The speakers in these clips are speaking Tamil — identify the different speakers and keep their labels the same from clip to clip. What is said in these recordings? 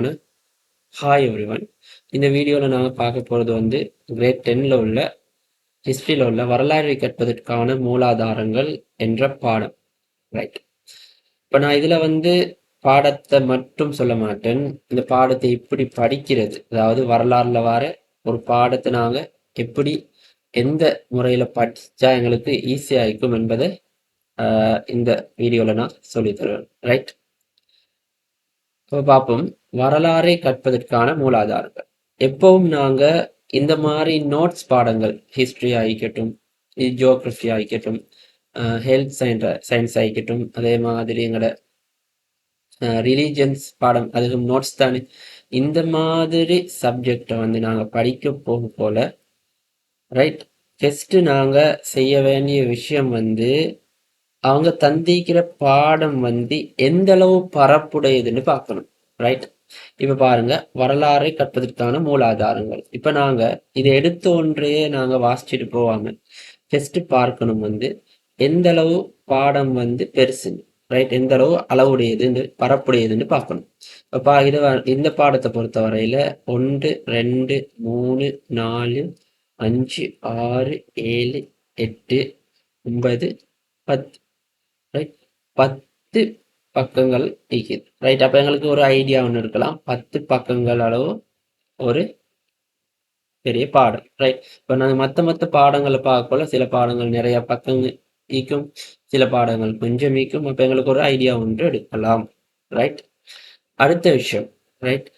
Speaker 1: அன்பான ஹாய் எவ்ரிவன் இந்த வீடியோவில் நாங்கள் பார்க்க போகிறது வந்து கிரேட் டென்னில் உள்ள ஹிஸ்ட்ரியில் உள்ள வரலாறு கற்பதற்கான மூலாதாரங்கள் என்ற பாடம். ரைட் இப்போ நான் இதில் வந்து பாடத்தை மட்டும் சொல்ல மாட்டேன். இந்த பாடத்தை எப்படி படிக்கிறது? அதாவது வரலாறுல வர ஒரு பாடத்தை நாங்கள் எப்படி எந்த முறையில் படித்தா எங்களுக்கு ஈஸியாக இருக்கும் என்பதை இந்த வீடியோவில் நான் சொல்லி தருவேன். ரைட் இப்போ பார்ப்போம். வரலாறை கற்பதற்கான மூலாதாரங்கள். எப்பவும் நாங்கள் இந்த மாதிரி நோட்ஸ் பாடங்கள் ஹிஸ்ட்ரி ஆகிக்கட்டும் ஜியோகிரஃபி ஆகிக்கட்டும் ஹெல்த் சயின்ஸ் சயின்ஸ் ஆகிக்கட்டும் அதே மாதிரி எங்களோட ரிலீஜியன்ஸ் பாடம் அதுக்கு நோட்ஸ் தானே. இந்த மாதிரி சப்ஜெக்டை வந்து நாங்கள் படிக்க போகும் போல ரைட் ஃபஸ்ட்டு நாங்கள் செய்ய வேண்டிய விஷயம் வந்து அவங்க தந்திக்கிற பாடம் வந்து எந்த அளவு பரப்புடையதுன்னு பார்க்கணும் ரைட் இப்ப பாருங்க வரலாறை கற்பதற்கான மூலாதாரங்கள் இப்ப நாங்க இதை எடுத்த ஒன்றையே நாங்க வாசிச்சுட்டு போவாங்க. ஃபர்ஸ்ட் பார்க்கணும் வந்து எந்த அளவு பாடம் வந்து பெருசுன்னு ரைட் எந்த அளவு அளவுடையது பரப்புடையதுன்னு பார்க்கணும். இப்போ இது இந்த பாடத்தை பொறுத்த வரையில ஒன்று ரெண்டு மூணு நாலு அஞ்சு ஆறு ஏழு எட்டு ஒன்பது பத்து ரைட் பத்து பக்கங்கள் இருக்குது ரைட் அப்போ எங்களுக்கு ஒரு ஐடியா ஒன்று இருக்கலாம். பத்து பக்கங்கள் அளவு ஒரு பெரிய பாடம் ரைட் இப்போ நாங்கள் மற்ற மற்ற பாடங்களை பார்க்கல சில பாடங்கள் நிறைய பக்கங்கள் ஈக்கும் சில பாடங்கள் கொஞ்சம் ஈக்கும் அப்போ எங்களுக்கு ஒரு ஐடியா ஒன்று எடுக்கலாம். ரைட் அடுத்த விஷயம். ரைட்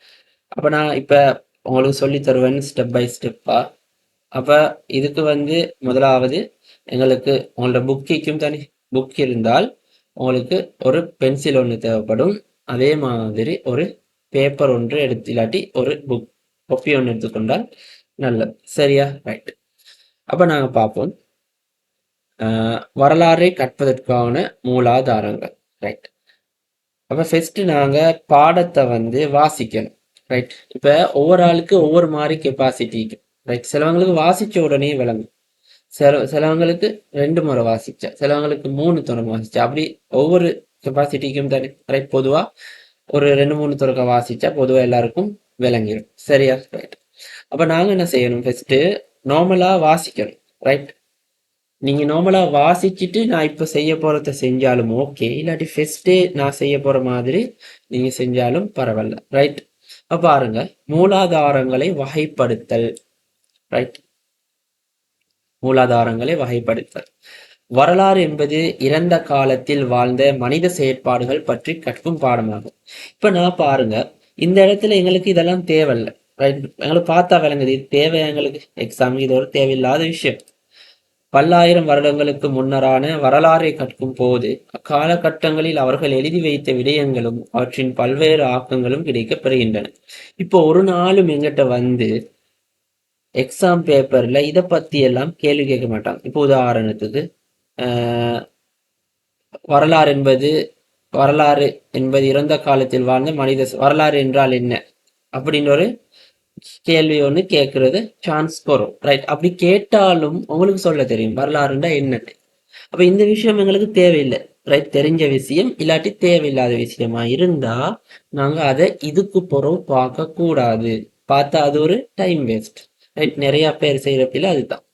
Speaker 1: அப்போ நான் இப்போ உங்களுக்கு சொல்லி தருவேன் ஸ்டெப் பை ஸ்டெப்பாக அப்போ இதுக்கு வந்து முதலாவது எங்களுக்கு உங்களோட புக்கிக்கும் தனி புக் இருந்தால் உங்களுக்கு ஒரு பென்சில் ஒன்று தேவைப்படும். அதே மாதிரி ஒரு பேப்பர் ஒன்று எடுத்து இல்லாட்டி ஒரு புக் கொப்பி ஒன்று எடுத்துக்கொண்டால் நல்லது. சரியா? ரைட் அப்போ நாங்கள் பார்ப்போம். வரலாறை கற்பதற்கான மூலாதாரங்கள். ரைட் அப்போ ஃபஸ்ட்டு நாங்கள் பாடத்தை வந்து வாசிக்கணும். ரைட் இப்போ ஒவ்வொரு ஆளுக்கு ஒவ்வொரு மாதிரி கெப்பாசிட்டி ரைட் சிலவங்களுக்கு வாசித்த உடனே விளங்கும். சில சிலவங்களுக்கு ரெண்டு முறை வாசிச்சா சிலவங்களுக்கு மூணு துறை வாசிச்சா. அப்படி ஒவ்வொரு கெப்பாசிட்டிக்கும் தனி ரைட் பொதுவாக ஒரு ரெண்டு மூணு துறக்க வாசிச்சா பொதுவாக எல்லாருக்கும் விளங்கிடும் சரியா? ரைட் அப்போ நாங்கள் என்ன செய்யணும்? ஃபஸ்ட்டு நார்மலாக வாசிக்கணும். ரைட் நீங்கள் நார்மலாக வாசிச்சுட்டு நான் இப்போ செய்ய போகிறத செஞ்சாலும் ஓகே இல்லாட்டி ஃபஸ்ட்டே நான் செய்ய போகிற மாதிரி நீங்கள் செஞ்சாலும் பரவாயில்ல. ரைட் அப்போ பாருங்க. மூலாதாரங்களை வகைப்படுத்தல். ரைட் மூலாதாரங்களை வகைப்படுத்தல். வரலாறு என்பது இறந்த காலத்தில் வாழ்ந்த மனித செயற்பாடுகள் பற்றி கற்கும் பாடமாகும். இப்ப நான் பாருங்க இந்த இடத்துல எங்களுக்கு இதெல்லாம் தேவையில்லை. எங்களுக்கு பார்த்தா விளங்குது இது தேவை எங்களுக்கு. எக்ஸாம் இது ஒரு தேவையில்லாத விஷயம். பல்லாயிரம் வருடங்களுக்கு முன்னரான வரலாறை கற்கும் போது அக்காலகட்டங்களில் அவர்கள் எழுதி வைத்த விடயங்களும் அவற்றின் பல்வேறு ஆக்கங்களும் கிடைக்கப் பெறுகின்றன. இப்போ ஒரு நாளும் எங்கிட்ட வந்து எக்ஸாம் பேப்பர்ல இதை பத்தி எல்லாம் கேள்வி கேட்க மாட்டாங்க. இப்போ உதாரணத்துக்கு வரலாறு என்பது வரலாறு என்பது இறந்த காலத்தில் வாழ்ந்த மனித வரலாறு என்றால் என்ன? அப்படின்னு ஒரு கேள்வி ஒன்று கேட்கறது சான்ஸ் போகிறோம் ரைட் அப்படி கேட்டாலும் உங்களுக்கு சொல்ல தெரியும் வரலாறுண்டா என்னன்னு. அப்ப இந்த விஷயம் எங்களுக்கு தேவையில்லை. ரைட் தெரிஞ்ச விஷயம் இல்லாட்டி தேவையில்லாத விஷயமா இருந்தா நாங்க அதை இதுக்கு பிறகு பார்க்கக்கூடாது பார்த்தா அது ஒரு டைம் வேஸ்ட் நிறைய பேர் செய்யற பிள்ளை அதுதான்.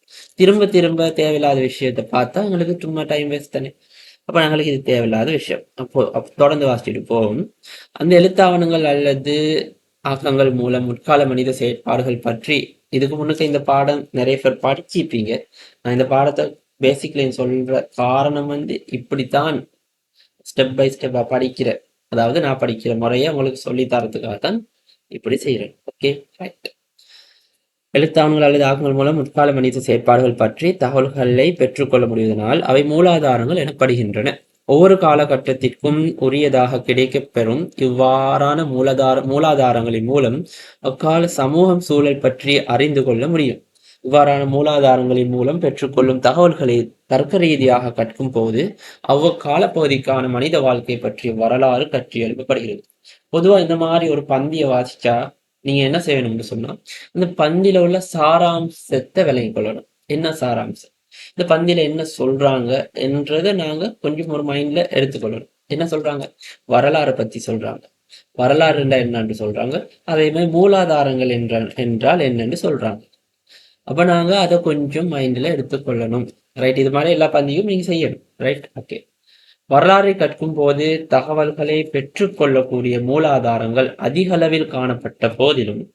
Speaker 1: திரும்ப திரும்ப தேவையில்லாத விஷயத்த பார்த்தா எங்களுக்கு சும்மா டைம் வேஸ்ட் தானே. அப்போ எங்களுக்கு இது தேவையில்லாத விஷயம். அப்போ தொடர்ந்து வாசிச்சுட்டு போவோம். அந்த எழுத்தாவணங்கள் அல்லது ஆக்கங்கள் மூலம் முற்கால மனித செயற்பாடுகள் பற்றி இதுக்கு முன்னுக்கு இந்த பாடம் நிறைய பேர் படிச்சிருப்பீங்க. நான் இந்த பாடத்தை பேசிக்லி சொல்ற காரணம் வந்து இப்படித்தான் ஸ்டெப் பை ஸ்டெப்பா படிக்கிற அதாவது நான் படிக்கிற முறையை உங்களுக்கு சொல்லி தரத்துக்காக தான் இப்படி செய்யறேன் ஓகே ரைட் எழுத்தாண்கள் அல்லது ஆக்கங்கள் மூலம் முற்கால மனித செயற்பாடுகள் பற்றி தகவல்களை பெற்றுக்கொள்ள முடிவதனால் அவை மூலாதாரங்கள் எனப்படுகின்றன. ஒவ்வொரு காலகட்டத்திற்கும் உரியதாக கிடைக்கப்பெறும் இவ்வாறான மூலதார மூலாதாரங்களின் மூலம் அக்கால சமூகம் சூழல் பற்றி அறிந்து கொள்ள முடியும். இவ்வாறான மூலாதாரங்களின் மூலம் பெற்றுக்கொள்ளும் தகவல்களை தர்க்க ரீதியாக கற்கும் போது அவ்வக்கால பகுதிக்கான மனித வாழ்க்கை பற்றிய வரலாறு கற்றி எழுப்பப்படுகிறது பொதுவா இந்த மாதிரி ஒரு பந்திய வாசிச்சா நீங்க என்ன செய்யணும்னு சொன்னா இந்த பந்தில உள்ள சாராம்சத்தை விளங்கி கொள்ளணும். என்ன சாராம்சம்? இந்த பந்தில என்ன சொல்றாங்க என்றதை நாங்க கொஞ்சம் ஒரு மைண்ட்ல எடுத்துக்கொள்ளணும் என்ன சொல்றாங்க? வரலாறை பத்தி சொல்றாங்க. வரலாறு என்றால் என்னன்னு சொல்றாங்க? அதே மாதிரி மூலாதாரங்கள் என்ற என்றால் என்னன்னு சொல்றாங்க. அப்ப நாங்க அதை கொஞ்சம் மைண்ட்ல எடுத்துக்கொள்ளணும் ரைட் இது மாதிரி எல்லா பந்தியும் நீங்க செய்யணும். ரைட் ஓகே வரலாறை கற்கும் போது தகவல்களை பெற்றுக்கொள்ளக்கூடிய மூலாதாரங்கள் அதிக அளவில் காணப்பட்ட போதிலும்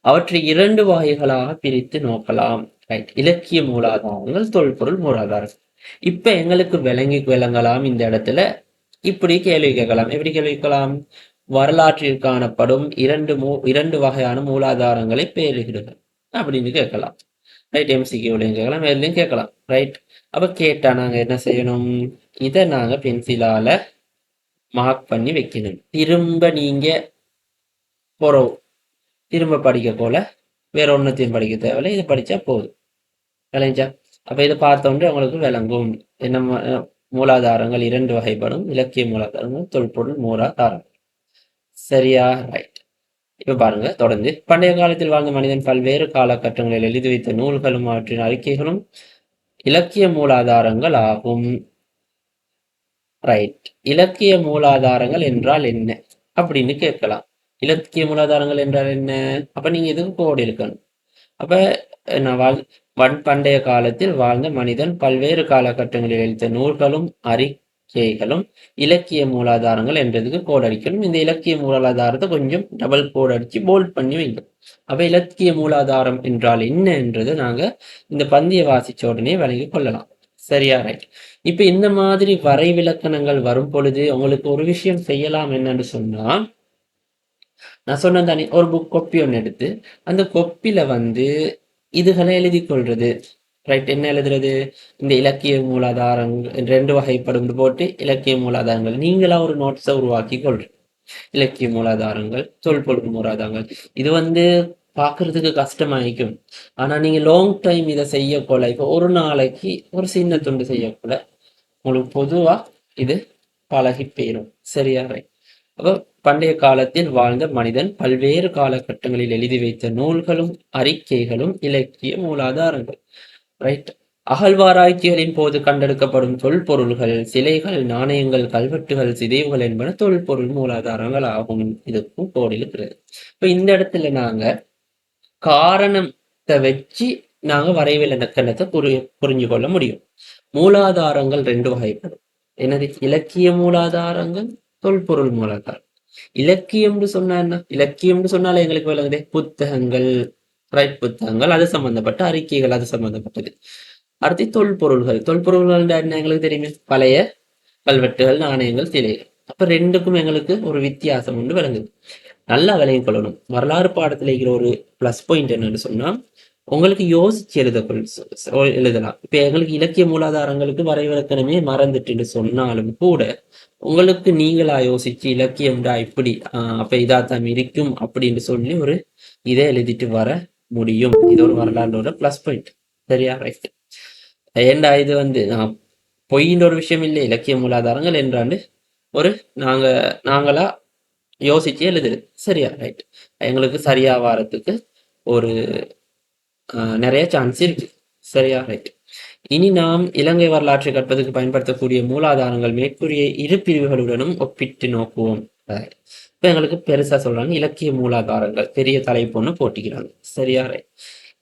Speaker 1: அவற்றை இரண்டு வகைகளாக பிரித்து நோக்கலாம். ரைட் இலக்கிய மூலாதாரங்கள் தொல்பொருள் மூலாதாரங்கள். இப்ப எங்களுக்கு விளங்கி விளங்கலாம் இந்த இடத்துல. இப்படி கேள்வி கேட்கலாம். எப்படி கேள்வி கேட்கலாம்? வரலாற்றில் காணப்படும் இரண்டு மூ இரண்டு வகையான மூலாதாரங்களை பெயரிடுக அப்படின்னு கேட்கலாம். ரைட் எம்சிக்யூலையும் கேட்கலாம் எதுலையும் கேட்கலாம். ரைட் அப்ப கேட்டா நாங்க என்ன செய்யணும்? இதை நாங்கள் பென்சிலால மார்க் பண்ணி வைக்கணும். திரும்ப நீங்கள் போகிற திரும்ப படிக்க போல வேற ஒன்றத்தையும் படிக்க தேவையில்லை. இதை படித்தா போதும். விளைஞ்சா அப்போ இதை பார்த்தோன்றே உங்களுக்கு விளங்கும். என்ன ம- மூலாதாரங்கள் இரண்டு வகைப்படும். இலக்கிய மூலாதாரங்கள் தொல்பொருள் மூலாதாரங்கள். சரியா? ரைட் இப்போ பாருங்க தொடர்ந்து. பண்டைய காலத்தில் வாழ்ந்த மனிதன் பல்வேறு காலகட்டங்களில் எழுதி வைத்த நூல்களும் அவற்றின் அறிக்கைகளும் இலக்கிய மூலாதாரங்கள் ஆகும். ரைட் இலக்கிய மூலாதாரங்கள் என்றால் என்ன? அப்படின்னு கேட்கலாம். இலக்கிய மூலாதாரங்கள் என்றால் என்ன? அப்ப நீங்க எதுக்கு கோடு இருக்கணும் அப்ப நான் வாழ் வன் பண்டைய காலத்தில் வாழ்ந்த மனிதன் பல்வேறு காலகட்டங்களில் எழுத்த நூல்களும் அறிக்கைகளும் இலக்கிய மூலாதாரங்கள் என்றதுக்கு கோடு அடிக்கணும் இந்த இலக்கிய மூலாதாரத்தை கொஞ்சம் டபுள் கோடு அடிச்சு போல்ட் பண்ணி வைக்கணும். அப்ப இலக்கிய மூலாதாரம் என்றால் என்ன என்றது நாங்க இந்த பந்திய வாசிச்ச உடனே விளங்கி கொள்ளலாம். சரியா? ரைட் இப்ப இந்த மாதிரி வரை விளக்கணங்கள் வரும் பொழுது உங்களுக்கு ஒரு விஷயம் செய்யலாம் என்னன்னு சொன்னா நான் சொன்ன தானே ஒரு புக் கொப்பி ஒன்று எடுத்து அந்த கொப்பில வந்து இதுகளை எழுதி கொள்றது. ரைட் என்ன எழுதுறது? இந்த இலக்கிய மூலாதாரங்கள் ரெண்டு வகைப்படும் போட்டு இலக்கிய மூலாதாரங்கள். நீங்களா ஒரு நோட்ஸை உருவாக்கி கொள்றது. இலக்கிய மூலாதாரங்கள் தொல்பொருள் மூலாதாரங்கள். இது வந்து பார்க்கறதுக்கு கஷ்டமாயிக்கும். ஆனா நீங்க லாங் டைம் இதை செய்யக்கூட இப்போ ஒரு நாளைக்கு ஒரு சின்ன துண்டு செய்யக்கூட உங்களுக்கு பொதுவா இது பழகி போயிடும் சரியா ரைட் அப்போ பண்டைய காலத்தில் வாழ்ந்த மனிதன் பல்வேறு காலகட்டங்களில் எழுதி வைத்த நூல்களும் அறிக்கைகளும் இலக்கிய மூலாதாரங்கள் ரைட் அகழ்வாராய்ச்சிகளின் போது கண்டெடுக்கப்படும் தொல்பொருள்கள் சிலைகள் நாணயங்கள் கல்வெட்டுகள் சிதைவுகள் என்பன தொல்பொருள் மூலாதாரங்கள் ஆகும் இதுக்கும் கோடில் இருக்கிறது. இப்ப இந்த இடத்துல நாங்க காரணத்தை வச்சு நாங்க வரைவில் இலக்கணத்தை புரி புரிஞ்சு கொள்ள முடியும். மூலாதாரங்கள் ரெண்டு வகைப்படும். என்னது? இலக்கிய மூலாதாரங்கள் தொல்பொருள் மூலாதாரம். இலக்கியம்னு சொன்னா என்ன? இலக்கியம்னு சொன்னாலே எங்களுக்கு விளங்குதே புத்தகங்கள் ரைட் புத்தகங்கள் அது சம்பந்தப்பட்ட அறிக்கைகள் அது சம்பந்தப்பட்டது. அடுத்து தொல்பொருள்கள். தொல்பொருள்கள் என்ன எங்களுக்கு தெரியுமே? பழைய கல்வெட்டுகள் நாணயங்கள் சிலைகள். அப்ப ரெண்டுக்கும் எங்களுக்கு ஒரு வித்தியாசம் உண்டு விளங்குது. நல்லா விளங்கி கொள்ளணும். வரலாறு பாடத்துல இருக்கிற ஒரு ப்ளஸ் பாயிண்ட் என்னன்னு சொன்னா உங்களுக்கு யோசிச்சு எழுத எழுதலாம். இப்ப எங்களுக்கு இலக்கிய மூலாதாரங்களுக்கு வரைவிலக்கணமே மறந்துட்டுன்னு சொன்னாலும் கூட உங்களுக்கு நீங்களா யோசிச்சு இலக்கியம்டா இப்படி ஆஹ் அப்ப இதாத்தான் இருக்கும் அப்படின்னு சொல்லி ஒரு இதை எழுதிட்டு வர முடியும். இது ஒரு வரலாற்றோட பிளஸ் பாயிண்ட் சரியா? ரைட் ஏண்டா இது வந்து பொய்ன்ற ஒரு விஷயம் இல்லை. இலக்கிய மூலாதாரங்கள் என்றாண்டு ஒரு நாங்க நாங்களா யோசிச்சு எழுதுறது. சரியா? ரைட் எங்களுக்கு சரியா வாரத்துக்கு ஒரு நிறைய சான்ஸ் இருக்கு. சரியா? ரைட் இனி நாம் இலங்கை வரலாற்றை கற்பதற்கு பயன்படுத்தக்கூடிய மூலாதாரங்கள் மேற்கூறிய இரு பிரிவுகளுடனும் ஒப்பிட்டு நோக்குவோம். இப்போ இப்ப எங்களுக்கு பெருசா சொல்றாங்க இலக்கிய மூலாதாரங்கள் பெரிய தலைப்பு ஒண்ணு போட்டிக்கிறாங்க. சரியா? ரைட்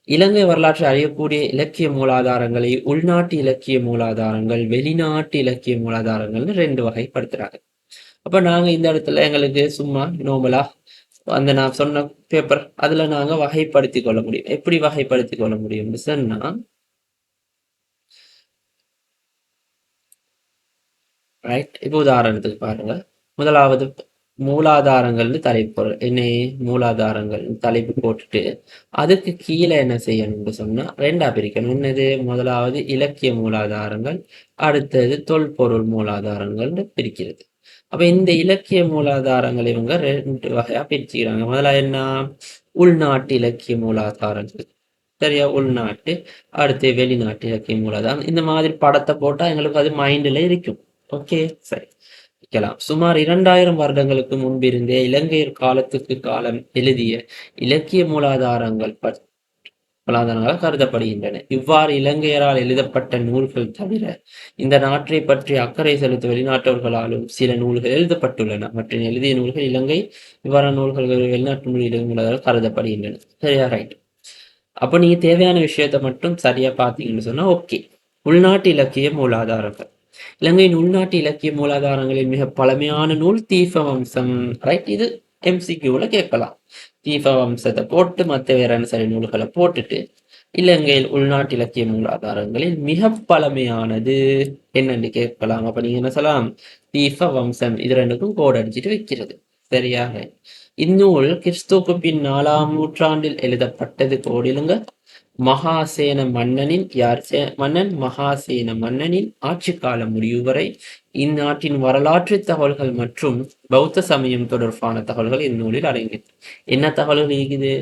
Speaker 1: இலங்கை வரலாற்றை அறியக்கூடிய இலக்கிய மூலாதாரங்களை உள்நாட்டு இலக்கிய மூலாதாரங்கள் வெளிநாட்டு இலக்கிய மூலாதாரங்கள்னு ரெண்டு வகைப்படுத்துறாங்க. அப்ப நாங்க இந்த இடத்துல எங்களுக்கு சும்மா நோமலா அந்த நான் சொன்ன பேப்பர் அதுல நாங்க வகைப்படுத்தி கொள்ள முடியும். எப்படி வகைப்படுத்தி கொள்ள முடியும்னு சொன்னா ரைட் இப்போ உதாரணத்துக்கு பாருங்க. முதலாவது மூலாதாரங்கள்னு தலைப்பு என்ன? மூலாதாரங்கள் தலைப்பு போட்டுட்டு அதுக்கு கீழே என்ன செய்யணும்னு சொன்னா ரெண்டா பிரிக்கணும். என்னது? முதலாவது இலக்கிய மூலாதாரங்கள் அடுத்தது தொல்பொருள் மூலாதாரங்கள்னு பிரிக்கிறது. அப்ப இந்த இலக்கிய மூலாதாரங்கள் இவங்க ரெண்டு வகையா பிரிச்சுக்கிறாங்க. முதல்ல என்ன? உள்நாட்டு இலக்கிய மூலாதாரங்கள் சரியா? உள்நாட்டு அடுத்து வெளிநாட்டு இலக்கிய மூலாதாரம். இந்த மாதிரி படத்தை போட்டா எங்களுக்கு அது மைண்ட்ல இருக்கும். ஓகே? சரி. வைக்கலாம் சுமார் இரண்டாயிரம் வருடங்களுக்கு முன்பிருந்தே இலங்கையர் காலத்துக்கு காலம் எழுதிய இலக்கிய மூலாதாரங்கள் பற்றி பலாதனங்களாக கருதப்படுகின்றன. இவ்வாறு இலங்கையரால் எழுதப்பட்ட நூல்கள் தவிர இந்த நாட்டை பற்றி அக்கறை செலுத்த வெளிநாட்டவர்களாலும் சில நூல்கள் எழுதப்பட்டுள்ளன. மற்றும் எழுதிய நூல்கள் இலங்கை இவ்வாறான நூல்கள் வெளிநாட்டு மொழியில் கருதப்படுகின்றன. சரியா ரைட் அப்போ நீங்க தேவையான விஷயத்த மட்டும் சரியா பார்த்தீங்கன்னு சொன்னா ஓகே உள்நாட்டு இலக்கிய மூலாதாரங்கள். இலங்கையின் உள்நாட்டு இலக்கிய மூலாதாரங்களின் மிக பழமையான நூல் தீப வம்சம் ரைட் இது எம்சிக்யூல கேட்கலாம். தீப வம்சத்தை போட்டு மற்ற வேற சரி நூல்களை போட்டுட்டு இலங்கையில் உள்நாட்டு இலக்கிய மூலாதாரங்களில் மிக பழமையானது. என்னன்னு கேட்கலாம். அப்ப நீங்க என்ன சொல்லலாம்? தீப வம்சம் இது ரெண்டுக்கும் கோடு அடிச்சுட்டு வைக்கிறது. சரியாக? இந்நூல் கிறிஸ்துவுக்கு பின் நாலாம் நூற்றாண்டில் எழுதப்பட்டது. கோடிலுங்க மகாசேன மன்னனின் யார் மன்னன்? மகாசேன மன்னனின் ஆட்சி காலம் முடிவு வரை இந்நாட்டின் வரலாற்று தகவல்கள் மற்றும் பௌத்த சமயம் தொடர்பான தகவல்கள் இந்நூலில் அடங்கியது என்ன தகவல்கள் இருக்குது?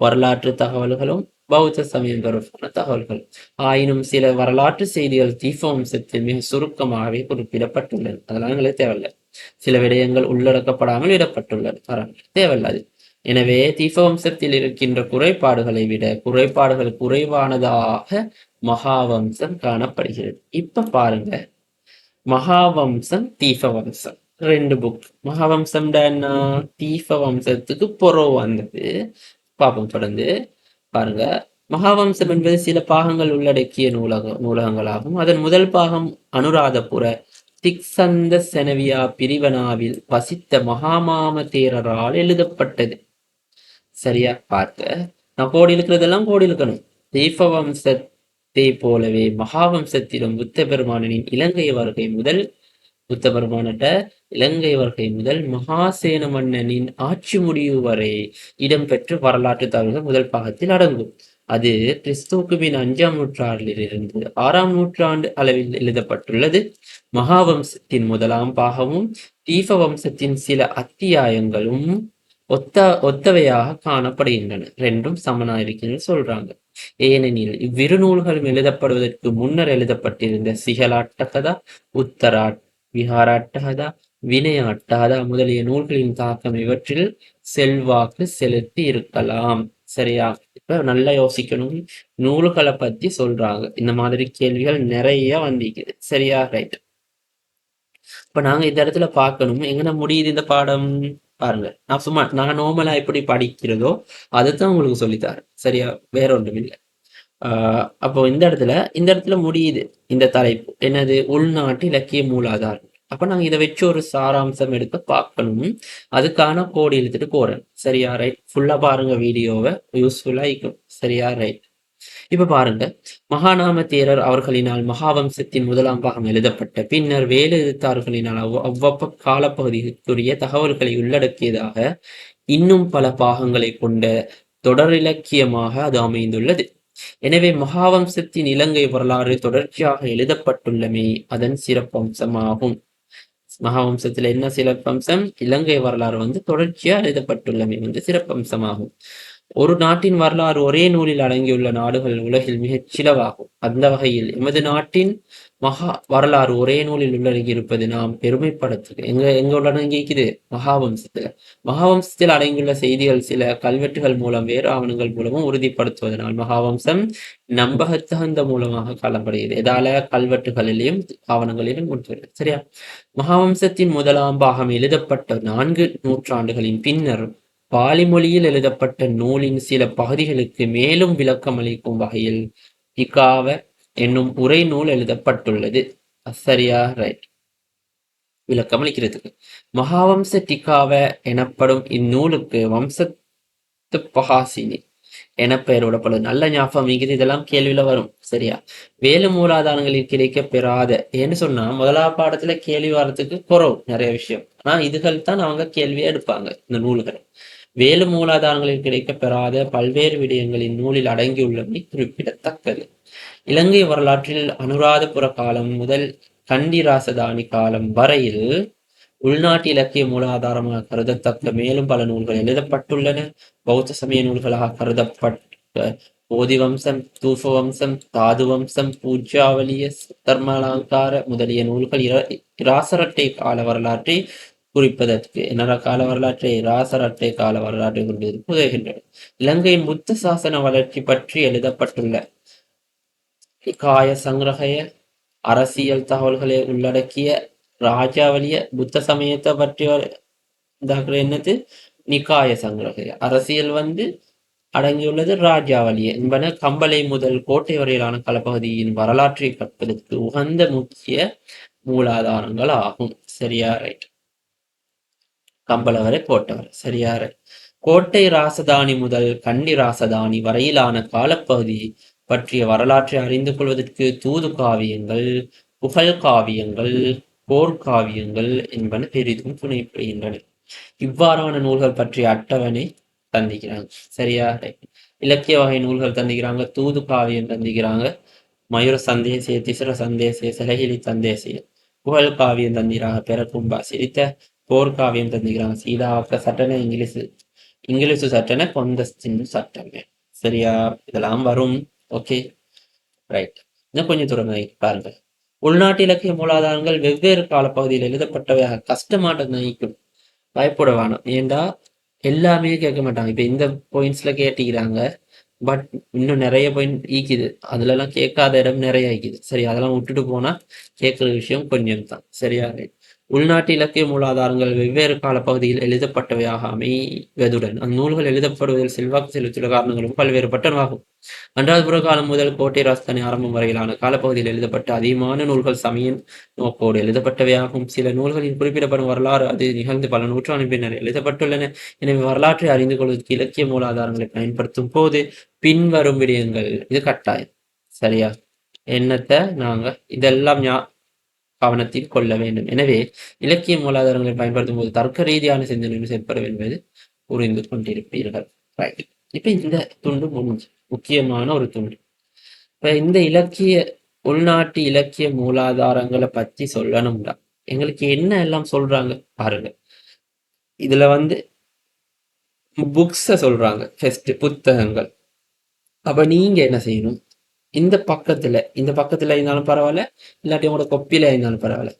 Speaker 1: வரலாற்று தகவல்களும் பௌத்த சமயம் தொடர்பான தகவல்கள். ஆயினும் சில வரலாற்று செய்திகள் தீபவம்சத்தில் மிக சுருக்கமாகவே குறிப்பிடப்பட்டுள்ளன. அதெல்லாம் எங்களுக்கு தேவையில்லை. சில விடயங்கள் உள்ளடக்கப்படாமல் விடப்பட்டுள்ளது. தேவையில்லாது. எனவே தீபவம்சத்தில் இருக்கின்ற குறைபாடுகளை விட குறைபாடுகள் குறைவானதாக மகாவம்சம் காணப்படுகிறது. இப்ப பாருங்க. மகாவம்சம் தீபவம்சம். ரெண்டு புக் மகாவம்சம் என்ன? தீப வம்சத்துக்கு புறவு வந்தது. பாப்போம் தொடர்ந்து. பாருங்க. மகாவம்சம் என்பது சில பாகங்கள் உள்ளடக்கிய நூலக நூலகங்களாகும். அதன் முதல் பாகம் அனுராதபுர திக்சந்த செனவியா பிரிவனாவில் வசித்த மகாமாம தேரரால் எழுதப்பட்டது. சரியா? பார்க்க. நான் கோடி இருக்கிறதெல்லாம் கோடி இருக்கணும் தெய்வ வம்சத்தை போலவே மகாவம்சத்திலும் புத்த பெருமானனின் இலங்கை வருகை முதல் புத்த பெருமானட்ட இலங்கை வருகை முதல் மகாசேன மன்னனின் ஆட்சி முடிவு வரை இடம்பெற்று வரலாற்று தகவல்கள் முதல் பாகத்தில் அடங்கும். அது கிறிஸ்துவுக்கு பின் அஞ்சாம் நூற்றாண்டிலிருந்து ஆறாம் நூற்றாண்டு அளவில் எழுதப்பட்டுள்ளது. மகாவம்சத்தின் முதலாம் பாகமும் தீப வம்சத்தின் சில அத்தியாயங்களும் ஒத்த ஒத்தவையாக காணப்படுகின்றன. ரெண்டும் சமனாயிருக்கிறது சொல்றாங்க. ஏனெனில் இவ்விரு நூல்களும் எழுதப்படுவதற்கு முன்னர் எழுதப்பட்டிருந்த சிகலாட்டகதா உத்தரா விஹாராட்டகதா வினையாட்டகதா முதலிய நூல்களின் தாக்கம் இவற்றில் செல்வாக்கு செலுத்தி இருக்கலாம். சரியா? இப்ப நல்லா யோசிக்கணும். நூல்களை பத்தி சொல்றாங்க. இந்த மாதிரி கேள்விகள் நிறைய வந்திக்குது சரியா? ரைட் இப்ப நாங்க இந்த இடத்துல பார்க்கணும். எங்கன்னா முடியுது இந்த பாடம்? பாருங்க. நான் சும்மா நான் நார்மலா எப்படி படிக்கிறதோ அதைத்தான் உங்களுக்கு சொல்லித்தாரேன். சரியா? வேற ஒன்றும் இல்லை. ஆஹ் அப்போ இந்த இடத்துல இந்த இடத்துல முடியுது. இந்த தலைப்பு. என்னது? உள்நாட்டு இலக்கிய மூலாதாரம். அப்ப நாங்க இதை வச்சு ஒரு சாராம்சம் எடுக்க பார்க்கணும். அதுக்கான கோடி இழுத்துட்டு போறேன். சரியா ரைட் ஃபுல்லா பாருங்க வீடியோவை. யூஸ்ஃபுல்லா இருக்கும். சரியா ரைட் இப்ப பாருங்க. மகாநாம தேரர் அவர்களினால் மகாவம்சத்தின் முதலாம் பாகம் எழுதப்பட்ட பின்னர் வேலு எழுத்தாளர்களினால் அவ்வப்ப காலப்பகுதிக்குரிய தகவல்களை உள்ளடக்கியதாக இன்னும் பல பாகங்களை கொண்ட தொடர் இலக்கியமாக அது அமைந்துள்ளது. எனவே மகாவம்சத்தின் இலங்கை வரலாறு தொடர்ச்சியாக எழுதப்பட்டுள்ளமே அதன் சிறப்பம்சமாகும். மகாவம்சத்துல என்ன சிறப்பம்சம்? இலங்கை வரலாறு வந்து தொடர்ச்சியா எழுதப்பட்டுள்ளமை வந்து சிறப்பம்சமாகும். ஒரு நாட்டின் வரலாறு ஒரே நூலில் அடங்கியுள்ள நாடுகள் உலகில் மிகச் சிலவாகும். அந்த வகையில் எமது நாட்டின் மகா வரலாறு ஒரே நூலில் உள்ளடங்கி இருப்பது நாம் பெருமைப்படுத்து எங்க எங்க உள்ளடங்கிக்குது மகாவம்சத்துல. மகாவம்சத்தில் அடங்கியுள்ள செய்திகள் சில கல்வெட்டுகள் மூலம் வேறு ஆவணங்கள் மூலமும் உறுதிப்படுத்துவதனால் மகாவம்சம் நம்பகத்தகுந்த மூலமாக காணப்படுகிறது. எதால கல்வெட்டுகளிலும் ஆவணங்களிலும் உண்டு சரியா? மகாவம்சத்தின் முதலாம் பாகம் எழுதப்பட்ட நான்கு நூற்றாண்டுகளின் பின்னர் பாலி மொழியில் எழுதப்பட்ட நூலின் சில பகுதிகளுக்கு மேலும் விளக்கம் அளிக்கும் வகையில் இக்காவ என்னும் உரை நூல் எழுதப்பட்டுள்ளது. சரியா ரைட் விளக்கம் அளிக்கிறதுக்கு மகாவம்ச டிகாவ எனப்படும் இந்நூலுக்கு வம்சத்து பகாசினி என பெயரிடப்படும் நல்ல ஞாபகம் மிகுதி இதெல்லாம் கேள்வியில வரும். சரியா? வேலு மூலாதாரங்களில் கிடைக்க பெறாத. ஏன்னு சொன்னா முதலா பாடத்துல கேள்வி வர்றதுக்கு குறவு நிறைய விஷயம். ஆனா இதுகள் தான் அவங்க கேள்வியா எடுப்பாங்க இந்த நூல்களை. வேலு மூலாதாரங்களில் கிடைக்க பெறாத பல்வேறு விடயங்களின் நூலில் அடங்கியுள்ளமை குறிப்பிடத்தக்கது. இலங்கை வரலாற்றில் அனுராதபுர காலம் முதல் கண்டிராசதானி காலம் வரையில் உள்நாட்டு இலக்கிய மூலாதாரமாக கருதத்தக்க மேலும் பல நூல்கள் எழுதப்பட்டுள்ளன. பௌத்த சமய நூல்களாக கருதப்பட்ட போதி வம்சம் தூஃப வம்சம் தாது வம்சம் பூஜ்யாவலிய தர்மலாங்கார முதலிய நூல்கள் இராசரட்டை கால வரலாற்றை குறிப்பதற்கு என்னடா கால வரலாற்றை இராசரட்டை அட்டை கால வரலாற்றை குறிப்பதற்கு உதவுகின்றன இலங்கையின் புத்த சாசன வளர்ச்சி பற்றி எழுதப்பட்டுள்ள நிகாய சங்கிரகைய அரசியல் தகவல்களை உள்ளடக்கிய ராஜாவளிய புத்த சமயத்தை பற்றி என்னது நிகாய சங்கிரகைய அரசியல் வந்து அடங்கியுள்ளது ராஜாவளிய என்பன கம்பளை முதல் கோட்டை வரையிலான கலப்பகுதியின் வரலாற்றை கற்பதற்கு உகந்த முக்கிய மூலாதாரங்கள் ஆகும் சரியா ரைட் கம்பளவரை போட்டவர் சரியா ரைட் கோட்டை ராசதானி முதல் கண்டி ராசதானி வரையிலான காலப்பகுதி பற்றிய வரலாற்றை அறிந்து கொள்வதற்கு தூது காவியங்கள் புகழ் காவியங்கள் போர்க்காவியங்கள் என்பன பெரிதும் துணை புரிகின்றன இவ்வாறான நூல்கள் பற்றிய அட்டவணை தந்திக்கிறாங்க சரியா? இலக்கிய வகை நூல்கள் தந்திக்கிறாங்க தூது காவியம் தந்திக்கிறாங்க மயூர சந்தேசிய திசுர சந்தேசிய சிலகிலி சந்தேசிய புகழ் காவியம் தந்திக்கிறாங்க பெறக்கும்பா சிரித்த போர்க்காவியம் தந்திக்கிறாங்க சீதாவுக்க சட்டனை இங்கிலீஷு இங்கிலீஷு சட்டனை கொந்தஸ்தின் சட்டமே சரியா? இதெல்லாம் வரும். ஓகே ரைட் இன்னும் கொஞ்சம் தூரம் பாருங்க உள்நாட்டு இலக்கிய மூலாதாரங்கள் வெவ்வேறு காலப்பகுதியில் எழுதப்பட்டவையாக கஷ்டமான நயிக்கும் பயப்பட வேணும். ஏண்டா? எல்லாமே கேட்க மாட்டாங்க. இப்ப இந்த பாயிண்ட்ஸ்ல கேட்டிக்கிறாங்க பட் இன்னும் நிறைய பாயிண்ட் ஈக்குது. அதுல எல்லாம் கேட்காத இடம் நிறைய ஈக்குது. சரி அதெல்லாம் விட்டுட்டு போனா கேட்குற விஷயம் கொஞ்சம் தான் சரியா? உள்நாட்டு இலக்கிய மூலாதாரங்கள் வெவ்வேறு காலப்பகுதியில் எழுதப்பட்டவையாக அமைவதுடன் அந்நூல்கள் எழுதப்படுவதில் செல்வாக்கு செலுத்திய காரணங்களும் பல்வேறுபட்டனவாகும் அன்றாவது காலம் முதல் கோட்டை ராஜ்தானி ஆரம்பம் வரையிலான காலப்பகுதியில் எழுதப்பட்ட அதிகமான நூல்கள் சமயம் நோக்கோடு எழுதப்பட்டவையாகும். சில நூல்களின் குறிப்பிடப்படும் வரலாறு அது நிகழ்ந்து பல நூற்றாண்டு பின்னர் எழுதப்பட்டுள்ளன. எனவே வரலாற்றை அறிந்து கொள்வதற்கு இலக்கிய மூலாதாரங்களை பயன்படுத்தும் போது பின்வரும் விடயங்கள் இது கட்டாயம். சரியா? என்னத்தை நாங்க இதெல்லாம் கவனத்தில் கொள்ள வேண்டும். எனவே இலக்கிய மூலாதாரங்களை பயன்படுத்தும் போது தர்க்க ரீதியான சிந்தனை செயற்பட என்பது புரிந்து கொண்டிருப்பீர்கள். ரைட் இப்ப இந்த துண்டு முடிஞ்சு. முக்கியமான ஒரு துண்டு. இப்ப இந்த இலக்கிய உள்நாட்டு இலக்கிய மூலாதாரங்களை பத்தி சொல்லணும்டா. எங்களுக்கு என்ன எல்லாம் சொல்றாங்க பாருங்க. இதுல வந்து புக்ஸ சொல்றாங்க. ஃபர்ஸ்ட் புத்தகங்கள். அப்ப நீங்க என்ன செய்யணும்? இந்த பக்கத்துல இந்த பக்கத்துல இருந்தாலும் பரவாயில்ல இல்லாட்டி உங்களோட கொப்பியில இருந்தாலும் பரவாயில்ல.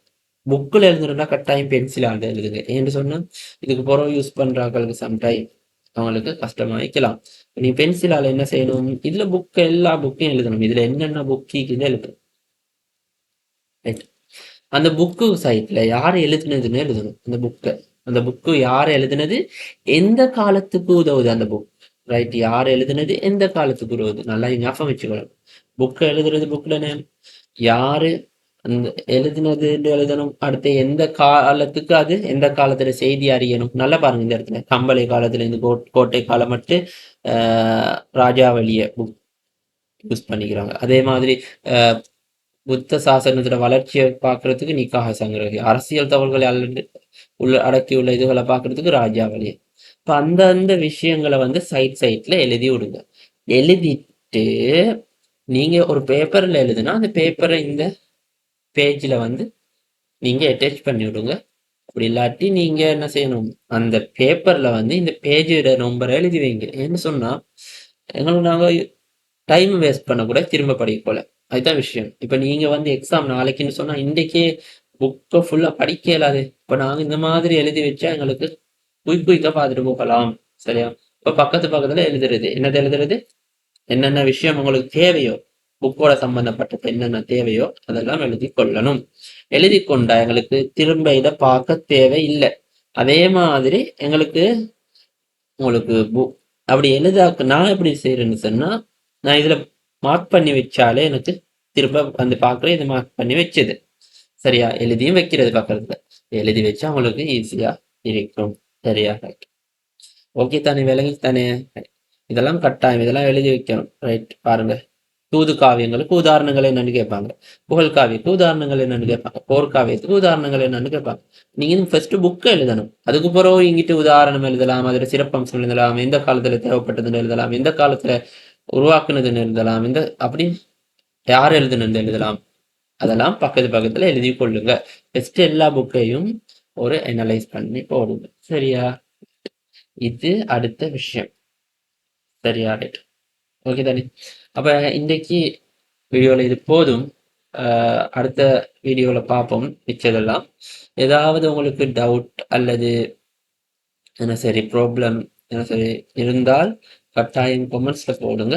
Speaker 1: புக்கில் எழுதுனா கட்டாயம் பென்சில் ஆண்டு எழுதுங்க. ஏன்னு சொன்னால் இதுக்கு பிறகு யூஸ் பண்றாங்களுக்கு சம்டைம் அவங்களுக்கு கஷ்டமாயிக்கலாம் நீ பென்சிலால என்ன செய்யணும்? இதில் புக் எல்லா புக்கையும் எழுதணும். இதுல என்னென்ன புக்கிக்குன்னு எழுதணும். அந்த புக்கு சைட்ல யார் எழுதுனதுன்னு எழுதணும். அந்த புக்கை அந்த புக்கு யார் எழுதுனது? எந்த காலத்துக்கு உதவுது அந்த புக் ரைட் யார் எழுதுனது? எந்த காலத்துக்கு உதவுது? நல்லா ஞாபகம் வச்சுக்கணும். புக் எழுதுறது புக்ல யாரு அந்த எழுதினது எழுதணும் அடுத்து எந்த காலத்துக்கு அது எந்த காலத்துல செய்தி அறியணும் நல்லா பாருங்க இந்த இடத்துல கம்பளை காலத்துல இருந்து கோட்டை காலம் மட்டும் ராஜாவளிய புக் யூஸ் பண்ணிக்கிறாங்க அதே மாதிரி புத்த சாசனத்துல வளர்ச்சியை பார்க்கறதுக்கு நிக்காக சங்கிரகி அரசியல் தகவல்களை உள்ள அடக்கியுள்ள இதுகளை பார்க்கறதுக்கு ராஜாவளி இப்ப அந்த அந்த விஷயங்களை வந்து சைட் சைட்ல எழுதி விடுங்க எழுதிட்டு நீங்கள் ஒரு பேப்பரில் எழுதுனா அந்த பேப்பரை இந்த பேஜில் வந்து நீங்கள் அட்டாச் பண்ணி விடுங்க. அப்படி இல்லாட்டி நீங்க என்ன செய்யணும்? அந்த பேப்பர்ல வந்து இந்த பேஜோட நம்பரை எழுதி வைங்க. என்ன சொன்னா எங்களுக்கு நாங்க டைம் வேஸ்ட் பண்ணக்கூட திரும்ப படிக்க போல. அதுதான் விஷயம். இப்போ நீங்கள் வந்து எக்ஸாம் நாளைக்குன்னு சொன்னால் இன்றைக்கே புக்கை ஃபுல்லாக படிக்க இயலாது. இப்போ நாங்கள் இந்த மாதிரி எழுதி வச்சா எங்களுக்கு குயிக் குயிக்காக பார்த்துட்டு போகலாம். சரியா? இப்போ பக்கத்து பக்கத்தில் எழுதுறது. என்னது எழுதுறது? என்னென்ன விஷயம் உங்களுக்கு தேவையோ புக்கோட சம்பந்தப்பட்டது என்னென்ன தேவையோ அதெல்லாம் எழுதி கொள்ளணும். எழுதி கொண்டா எங்களுக்கு திரும்ப இதை பார்க்க தேவை இல்லை அதே மாதிரி எங்களுக்கு உங்களுக்கு அப்படி எழுதாக்கு நான் எப்படி செய்யறேன்னு சொன்னா நான் இதுல மார்க் பண்ணி வச்சாலே எனக்கு திரும்ப வந்து பார்க்குறேன் இதை மார்க் பண்ணி வச்சது. சரியா? எழுதியும் வைக்கிறது பார்க்கறதுல எழுதி வச்சா உங்களுக்கு ஈஸியா இருக்கும். சரியா? ஓகே தானே? விலகி தானே இதெல்லாம் கட்டாயம். இதெல்லாம் எழுதி வைக்கணும். ரைட் பாருங்க. தூது காவியங்களுக்கு உதாரணங்கள் என்னன்னு கேட்பாங்க. புகழ் காவியத்துக்கு உதாரணங்கள் என்னன்னு கேட்பாங்க. போர்க்காவியத்துக்கு உதாரணங்கள் என்னன்னு கேட்பாங்க. நீங்க ஃபர்ஸ்ட் புக்கை எழுதணும். அதுக்கு பிறகு இங்கிட்டு உதாரணம் எழுதலாம். அதுல சிறப்பம்சம் எழுதலாம். எந்த காலத்துல தேவைப்பட்டதுன்னு எழுதலாம். எந்த காலத்துல உருவாக்குனதுன்னு எழுதலாம். இந்த அப்படி யார் எழுதுனது எழுதலாம். அதெல்லாம் பக்கத்து பக்கத்துல எழுதி கொள்ளுங்க. ஃபர்ஸ்ட் எல்லா புக்கையும் ஒரு அனலைஸ் பண்ணி போடுங்க. சரியா? இது அடுத்த விஷயம். சரியா ஓகே தானே அப்ப இன்றைக்கு வீடியோல இது போதும். ஆஹ் அடுத்த வீடியோவில் பார்ப்போம். மிச்சதெல்லாம். ஏதாவது உங்களுக்கு டவுட் அல்லது என்ன சரி ப்ராப்ளம் என்ன சரி இருந்தால் கட்டாயம் கொமெண்ட்ஸில் போடுங்க.